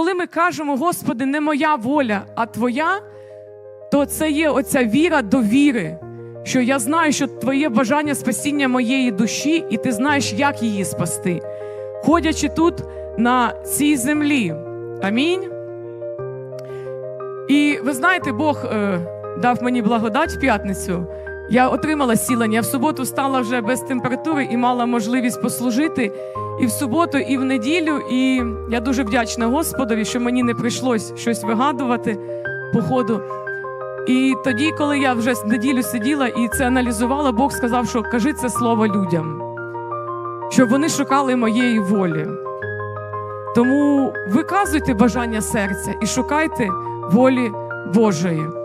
коли ми кажемо, Господи, не моя воля, а Твоя, то це є оця віра до віри, що я знаю, що Твоє бажання спасіння моєї душі, і ти знаєш, як її спасти, ходячи тут на цій землі. Амінь. І ви знаєте, Бог е, дав мені благодать в п'ятницю. Я отримала сілення. Я в суботу стала вже без температури і мала можливість послужити і в суботу, і в неділю. І я дуже вдячна Господові, що мені не прийшлось щось вигадувати по ходу. І тоді, коли я вже неділю сиділа і це аналізувала, Бог сказав, що кажи це слово людям, щоб вони шукали моєї волі. Тому виказуйте бажання серця і шукайте волі Божої.